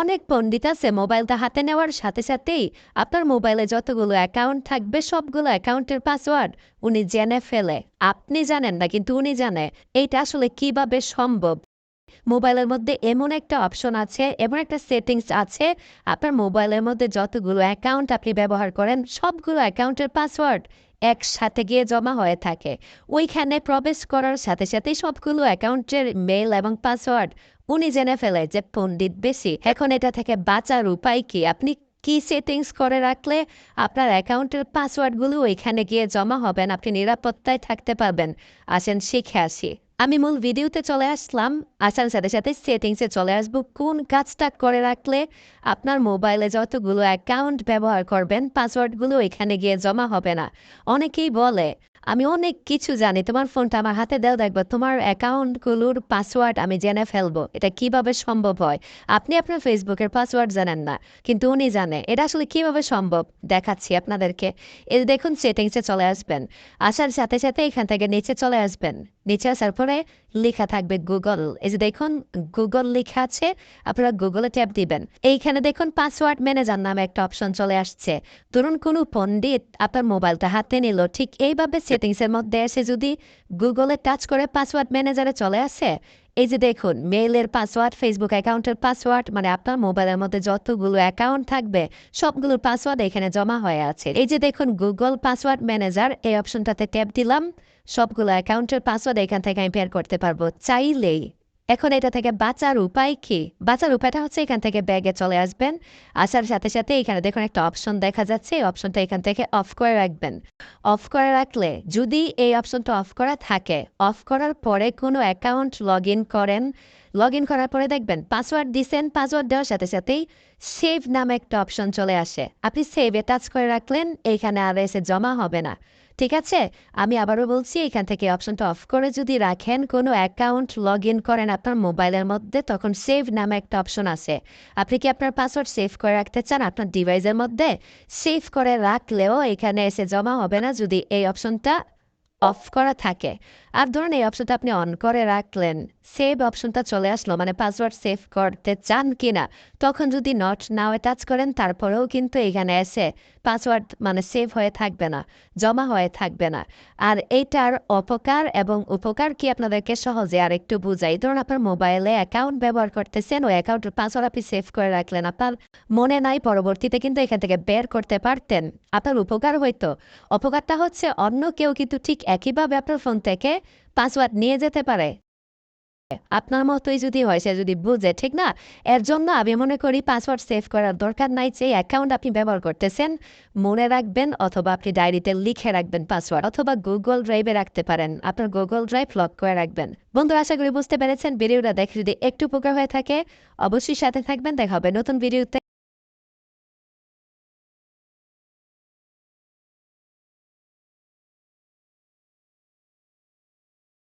অনেক পণ্ডিত আছে মোবাইলটা হাতে নেওয়ার সাথে সাথেই আপনার মোবাইলে যতগুলো অ্যাকাউন্ট থাকবে, সবগুলো অ্যাকাউন্টের পাসওয়ার্ড উনি জেনে ফেলে। আপনি জানেন না, কিন্তু উনি জানে এইটা আসলে কীভাবে সম্ভব। মোবাইলের মধ্যে এমন একটা অপশন আছে, এমন একটা সেটিংস আছে, আপনার মোবাইলের মধ্যে যতগুলো অ্যাকাউন্ট আপনি ব্যবহার করেন, সবগুলো অ্যাকাউন্টের পাসওয়ার্ড একসাথে গিয়ে জমা হয়ে থাকে। ওইখানে প্রবেশ করার সাথে সাথেই সবগুলো অ্যাকাউন্টের মেল এবং পাসওয়ার্ড উনি জেনে ফেলে যে পণ্ডিত বেশি, এখন এটা থেকে বাঁচার উপায় কি? আপনি কি সেটিংস করে রাখলে আপনার অ্যাকাউন্টের পাসওয়ার্ডগুলো ওইখানে গিয়ে জমা হবেন আপনি নিরাপত্তায় থাকতে পারবেন। আসেন শিখে আসি। আমি মূল ভিডিওতে চলে আসলাম। আসার সাথে সাথে সেটিংসে চলে আসব। কোন কাজটা করে রাখলে আপনার মোবাইলে যতগুলো অ্যাকাউন্ট ব্যবহার করবেন, পাসওয়ার্ডগুলো এখানে গিয়ে জমা হবে না? অনেকেই বলে আমি অনেক কিছু জানি। তোমার ফোনটা আমার হাতে দেও, দেখব তোমার অ্যাকাউন্টগুলোর পাসওয়ার্ড আমি জেনে ফেলব। এটা কীভাবে সম্ভব হয়? আপনি আপনার ফেসবুকের পাসওয়ার্ড জানেন না, কিন্তু উনি জানে। এটা আসলে কীভাবে সম্ভব? দেখাচ্ছি আপনাদেরকে। এই দেখুন, সেটিংসে চলে আসবেন। আসার সাথে সাথে এখান থেকে নিচে চলে আসবেন। নিচে আসার পরে লেখা থাকবে গুগল এই যে দেখুন গুগল লেখা আছে, আপনারা গুগলে ট্যাপ দিবেন। এইখানে দেখুন পাসওয়ার্ড ম্যানেজার নামে একটা অপশন চলে আসছে। ধরুন, কোনো পণ্ডিত আপনার মোবাইলটা হাতে নিল, ঠিক এইভাবে সেটিংসের মধ্যে এসে যদি গুগলে টাচ করে পাসওয়ার্ড ম্যানেজারে চলে আসে এই যে দেখুন মেইলের পাসওয়ার্ড ফেসবুক অ্যাকাউন্টের পাসওয়ার্ড মানে আপনার মোবাইলের মধ্যে যতগুলো অ্যাকাউন্ট থাকবে, সবগুলোর পাসওয়ার্ড এখানে জমা হয়ে আছে। এই যে দেখুন গুগল পাসওয়ার্ড ম্যানেজার এই অপশনটাতে ট্যাপ দিলাম, সবগুলো অ্যাকাউন্টের পাসওয়ার্ড এখান থেকে আমি পেয়ার করতে পারব চাইলেই। এখন এটা থেকে বাঁচার উপায় কি? বাঁচার উপায়টা হচ্ছে এখান থেকে ব্যাগে চলে আসবেন। আসার সাথে সাথে এখানে দেখুন একটা অপশন দেখা যাচ্ছে। এই অপশনটা এখান থেকে অফ করে রাখবেন। অফ করে রাখলে যদি এই অপশনটা অফ করা থাকে, অফ করার পরে কোনো অ্যাকাউন্ট লগ করেন। লগ করার পরে দেখবেন পাসওয়ার্ড দিছেন, পাসওয়ার্ড দেওয়ার সাথে সাথেই সেভ নামে একটা অপশন চলে আসে। আপনি সেভে টাচ করে রাখলেন এইখানে আর এসে জমা হবে না। ঠিক আছে? আমি আবারও বলছি, এখান থেকে অপশনটা অফ করে যদি রাখেন, কোনো অ্যাকাউন্ট লগ ইন করেন আপনার মোবাইলের মধ্যে, তখন সেভ নামে একটা অপশন আছে। আপনি কি আপনার পাসওয়ার্ড সেভ করে রাখতে চান আপনার ডিভাইসের মধ্যে? সেভ করে রাখলেও এখানে এসে জমা হবে না যদি এই অপশনটা অফ করা থাকে। আর ধরুন এই অপশনটা আপনি অন করে রাখলেন। সেভ অপশনটা চলে আসলো মানে পাসওয়ার্ড সেভ করতে চান কিনা। তখন যদি নট নাও টাচ করেন, তারপরেও কিন্তু এখানে এসে পাসওয়ার্ড মানে সেভ হয়ে থাকবে না, জমা হয়ে থাকবে না। আর এইটার অপকার এবং উপকার কি আপনাদেরকে সহজে আর একটু বুঝাই? ধরুন আপনার মোবাইলে অ্যাকাউন্ট ব্যবহার করতেছেন, ওই অ্যাকাউন্টের পাসওয়ার্ড আপনি সেভ করে রাখলেন, আপনার মনে নাই পরবর্তীতে কিন্তু এখান থেকে বের করতে পারতেন, আপনার উপকার হইতো। অপকারটা হচ্ছে অন্য কেউ কিন্তু ঠিক একইভাবে আপনার ফোন থেকে পাসওয়ার্ড নিয়ে যেতে পারে। আপনার মতোই যদি হয়, সে যদি বুঝে, ঠিক না? এর জন্য আমি মনে করি পাসওয়ার্ড সেভ করার দরকার নাই যে অ্যাকাউন্ট আপনি ব্যবহার করতেছেন। মনে রাখবেন অথবা আপনি ডায়েরিতে লিখে রাখবেন পাসওয়ার্ড অথবা গুগল ড্রাইভে রাখতে পারেন। আপনার গুগল ড্রাইভ লক করে রাখবেন। বন্ধু আশা করি বুঝতে পেরেছেন। ভিডিওটা দেখে যদি একটু উপকার হয়ে থাকে, অবশ্যই সাথে থাকবেন। দেখা হবে নতুন ভিডিওতে।